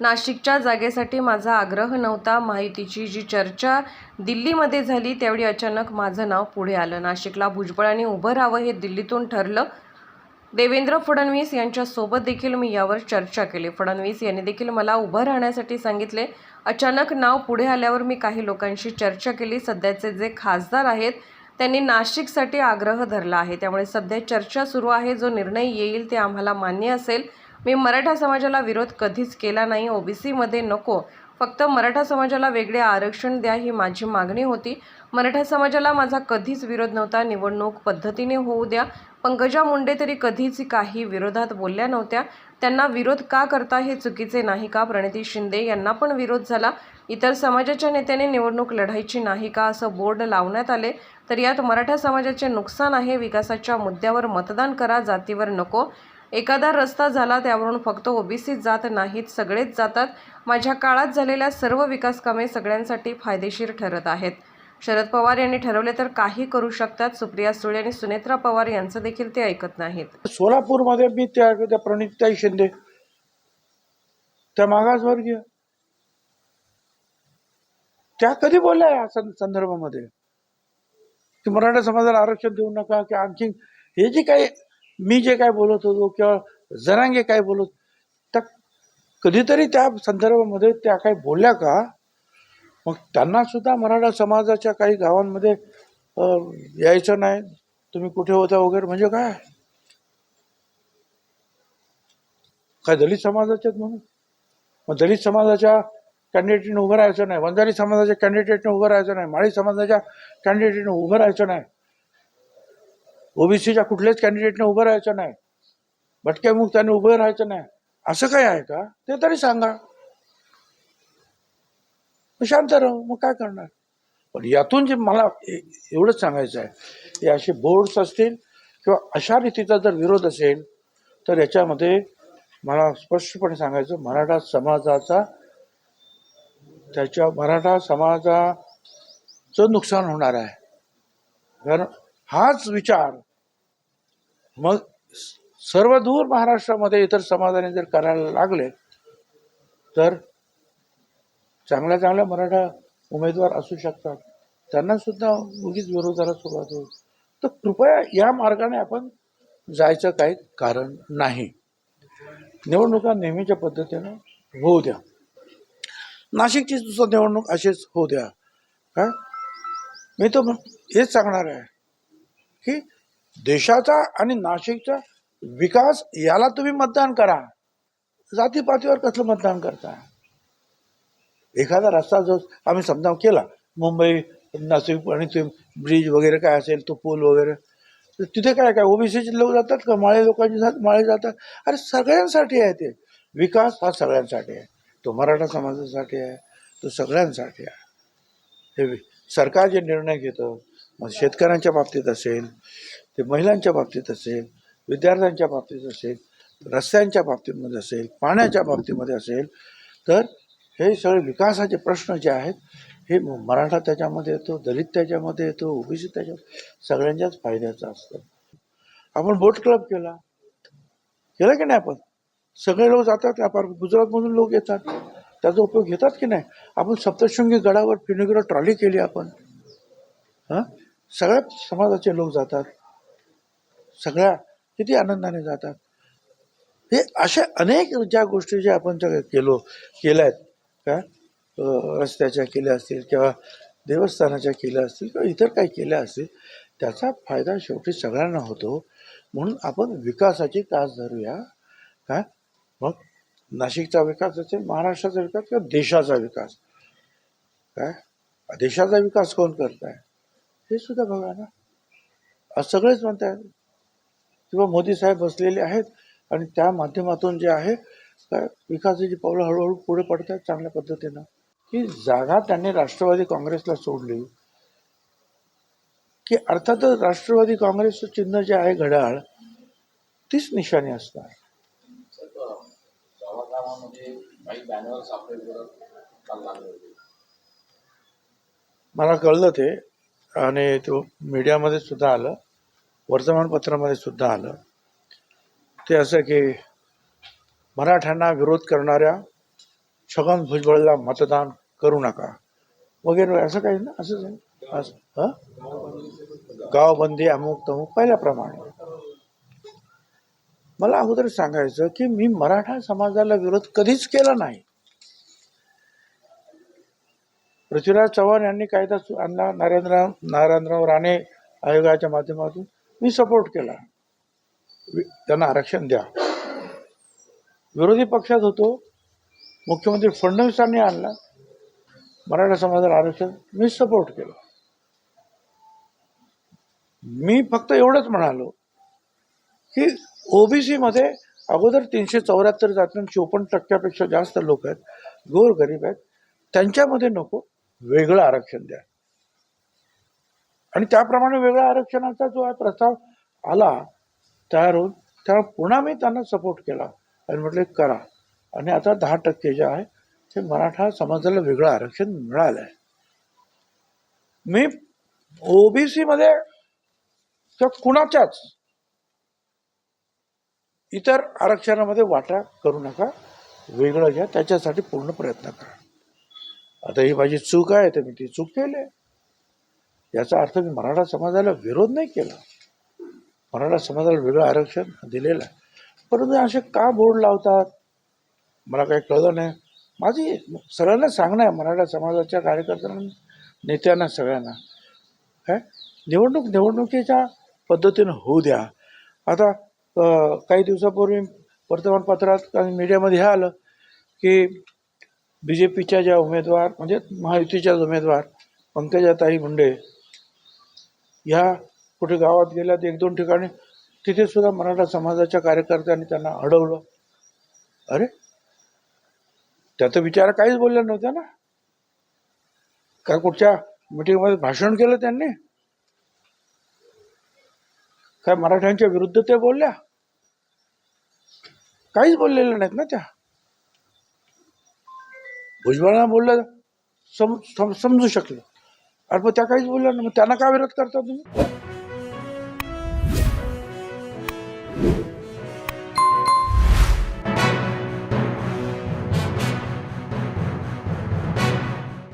नाशिकच्या जागेसाठी माझा आग्रह नव्हता. माहितीची जी चर्चा दिल्लीमध्ये झाली त्यावेळी अचानक माझं नाव पुढे आलं. नाशिकला भुजबळांनी उभं राहावं हे दिल्लीतून ठरलं. देवेंद्र फडणवीस यांच्यासोबत देखील मी यावर चर्चा केली. फडणवीस यांनी देखील मला उभं राहण्यासाठी सांगितले. अचानक नाव पुढे आल्यावर मी काही लोकांशी चर्चा केली. सध्याचे जे खासदार आहेत त्यांनी नाशिकसाठी आग्रह धरला आहे. त्यामुळे सध्या चर्चा सुरू आहे. जो निर्णय येईल ते आम्हाला मान्य असेल. मी मराठा समाजाला विरोध कधीच केला नाही. ओबीसीमध्ये नको. फक्त मराठा समाजाला वेगळे आरक्षण द्या ही माझी मागणी होती. मराठा समाजाला माझा कधीच विरोध नव्हता. निवडणूक पद्धतीने होऊ द्या. पंकजा मुंडे तरी कधीच काही विरोधात बोलल्या नव्हत्या. त्यांना विरोध का करता हे चुकीचे नाही का? प्रणिती शिंदे यांना पण विरोध झाला. इतर समाजाच्या नेत्याने निवडणूक लढायची नाही का असं बोर्ड लावण्यात आले. तर यात मराठा समाजाचे नुकसान आहे. विकासाच्या मुद्द्यावर मतदान करा. जातीवर नको. एखादा रस्ता झाला त्यावरून फक्त ओबीसी जात नाहीत सगळेच जातात. माझ्या काळात झालेल्या सर्व विकास कामे सगळ्यांसाठी फायदेशीर ठरत आहेत. शरद पवार यांनी ठरवले तर काही करू शकतात. सुप्रिया सुळे आणि सुनेत्रा पवार यांचं देखील ते ऐकत नाहीत. सोलापूरमध्ये मी त्या त्या प्रणिताई शिंदे. त्या मागासवर्गीय. त्या कधी बोलल्या या संदर्भामध्ये? की मराठा समाजाला आरक्षण देऊ नका की आणखी हे जे काही मी जे काय बोलत होतो किंवा जरांगे काय बोलत त्या कधीतरी त्या संदर्भामध्ये त्या काही बोलल्या का? मग त्यांना सुद्धा मराठा समाजाच्या काही गावांमध्ये यायचं नाही. तुम्ही कुठे होता वगैरे म्हणजे काय? काय दलित समाजाचे म्हणून? मग दलित समाजाच्या कॅन्डिडेटने उभं राहायचं नाही. वंजारी समाजाच्या कॅन्डिडेटने उभं राहायचं नाही. माळी समाजाच्या कॅन्डिडेटने उभं राहायचं नाही. ओबीसीच्या कुठल्याच कॅन्डिडेटने उभं राहायचं नाही. भटक्या मुक्ताने उभं राहायचं नाही. असं काय आहे का? ते तरी सांगा. शांत राहू. मग काय करणार? पण यातून जे मला ए- एवढंच सांगायचं आहे की असे बोर्ड्स असतील किंवा अशा रीतीचा जर विरोध असेल तर याच्यामध्ये मला स्पष्टपणे सांगायचं मराठा समाजाचा त्याच्या मराठा समाजाचं नुकसान होणार आहे. कारण हाच विचार. मग सर्व दूर महाराष्ट्रामध्ये इतर समाजाने जर करायला लागले तर चांगल्या चांगल्या मराठा उमेदवार असू शकतात. त्यांना सुद्धा उगीच विरोधाला सुरुवात होईल. तर कृपया या मार्गाने आपण जायचं काही कारण नाही. निवडणुका नेहमीच्या पद्धतीनं होऊ द्या. नाशिकची सुद्धा निवडणूक अशीच होऊ द्या. का मी तर हेच सांगणार आहे. की देशाचा आणि नाशिकचा विकास याला तुम्ही मतदान करा. जातीपातीवर कसलं मतदान करता? एखादा रस्ता जो आम्ही समजा केला मुंबई नाशिक आणि ते ब्रिज वगैरे काय असेल तो पूल वगैरे तर तिथे काय काय ओबीसीचे लोक जातात का? माळे लोकांचे जात माळे जातात. अरे सगळ्यांसाठी आहे ते. विकास हा सगळ्यांसाठी आहे. तो मराठा समाजासाठी आहे तो सगळ्यांसाठी आहे. हे सरकार जे निर्णय घेतं मग शेतकऱ्यांच्या बाबतीत असेल ते महिलांच्या बाबतीत असेल विद्यार्थ्यांच्या बाबतीत असेल रस्त्यांच्या बाबतीमध्ये असेल पाण्याच्या बाबतीमध्ये असेल तर हे सगळे विकासाचे प्रश्न जे आहेत हे मराठा त्याच्यामध्ये येतो दलित त्याच्यामध्ये येतो ओबीसी त्याच्या सगळ्यांच्याच फायद्याचं असतं. आपण बोट क्लब केला. केला की नाही आपण? सगळे लोक जातात आपण गुजरातमधून लोक येतात. त्याचा उपयोग घेतात की नाही? आपण सप्तशृंगी गडावर फिनिगर ट्रॉली केली आपण. हां? सगळ्या समाजाचे लोक जातात. सगळ्या किती आनंदाने जातात. हे अशा अनेक ज्या गोष्टी ज्या आपण त्या केलो केल्या आहेत काय रस्त्याच्या केल्या असतील किंवा देवस्थानाच्या केल्या असतील किंवा इतर काही केल्या असतील त्याचा फायदा शेवटी सगळ्यांना होतो. म्हणून आपण विकासाची कास धरूया काय मग नाशिकचा विकास असेल महाराष्ट्राचा विकास किंवा देशाचा विकास? काय देशाचा विकास कोण करत आहे हे सुद्धा बघा ना. आज सगळेच म्हणतात किंवा मोदी साहेब बसलेले आहेत आणि त्या माध्यमातून जे आहे काय विकासाची पावलं हळूहळू पुढे पडत आहेत चांगल्या पद्धतीनं. की जागा त्यांनी राष्ट्रवादी काँग्रेसला सोडली. की अर्थातच राष्ट्रवादी काँग्रेसचं चिन्ह जे आहे घड्याळ तीच निशाणी असणार. मला कळलं ते. आणि तो मीडियामध्ये सुद्धा आलं वर्तमानपत्रामध्ये सुद्धा आलं. ते असं की मराठ्यांना विरोध करणाऱ्या छगन भुजबळला मतदान करू नका. वगैरे असं काही ना असंच असं हं? गावबंदी अमुक तमुक पहिल्याप्रमाणे. मला अगोदर सांगायचं की मी मराठा समाजाला विरोध कधीच केला नाही. पृथ्वीराज चव्हाण यांनी कायदा आणला. नरेंद्र नारायणराव राणे आयोगाच्या माध्यमातून मी सपोर्ट केला. त्यांना आरक्षण द्या. विरोधी पक्षात होतो. मुख्यमंत्री फडणवीसांनी आणला. मराठा समाजाला आरक्षण मी सपोर्ट केलं. मी फक्त एवढंच म्हणालो की ओबीसीमध्ये अगोदर तीनशे चौऱ्याहत्तर जातीं चोपन्न टक्क्यापेक्षा जास्त लोक आहेत. गोर गरीब आहेत. त्यांच्यामध्ये नको. वेगळं आरक्षण द्या. आणि त्याप्रमाणे वेगळ्या आरक्षणाचा जो आहे प्रस्ताव आला तयार होऊन त्या पुन्हा मी त्यांना सपोर्ट केला. आणि म्हटले करा. आणि आता दहा टक्के जे आहे ते मराठा समाजाला वेगळं आरक्षण मिळालं आहे मी ओबीसी मध्ये कुणाच्याच इतर आरक्षणामध्ये वाटा करू नका. वेगळं घ्या. त्याच्यासाठी पूर्ण प्रयत्न करा. आता ही माझी चूक आहे तर मी ती चूक केली आहे. याचा अर्थ मी मराठा समाजाला विरोध नाही केला. मराठा समाजाला वेगळं आरक्षण दिलेलं आहे. परंतु असे का बोर्ड लावतात? मला काही कळलं नाही. माझी सगळ्यांना सांगणं आहे मराठा समाजाच्या कार्यकर्त्यांना नेत्यांना सगळ्यांना. काय निवडणूक निवडणुकीच्या पद्धतीनं होऊ द्या. आता काही दिवसापूर्वी वर्तमानपत्रात आणि मीडियामध्ये हे आलं की बी जे पीच्या ज्या उमेदवार म्हणजे महायुतीच्या उमेदवार पंकजाताई मुंडे ह्या कुठे गावात गेल्यात एक दोन ठिकाणी तिथे सुद्धा मराठा समाजाच्या कार्यकर्त्यांनी त्यांना अडवलं. अरे! त्याचा विचार काहीच बोलल्या नव्हत्या ना. का कुठच्या मिटिंगमध्ये भाषण केलं त्यांनी? काय मराठ्यांच्या विरुद्ध ते बोलल्या? काहीच बोललेल्या नाहीत ना त्या. भुजबळांना बोललं सम सम- समजू शकलं. अरे मग त्या काहीच बोलल्या ना मग त्यांना का विरोध करता तुम्ही?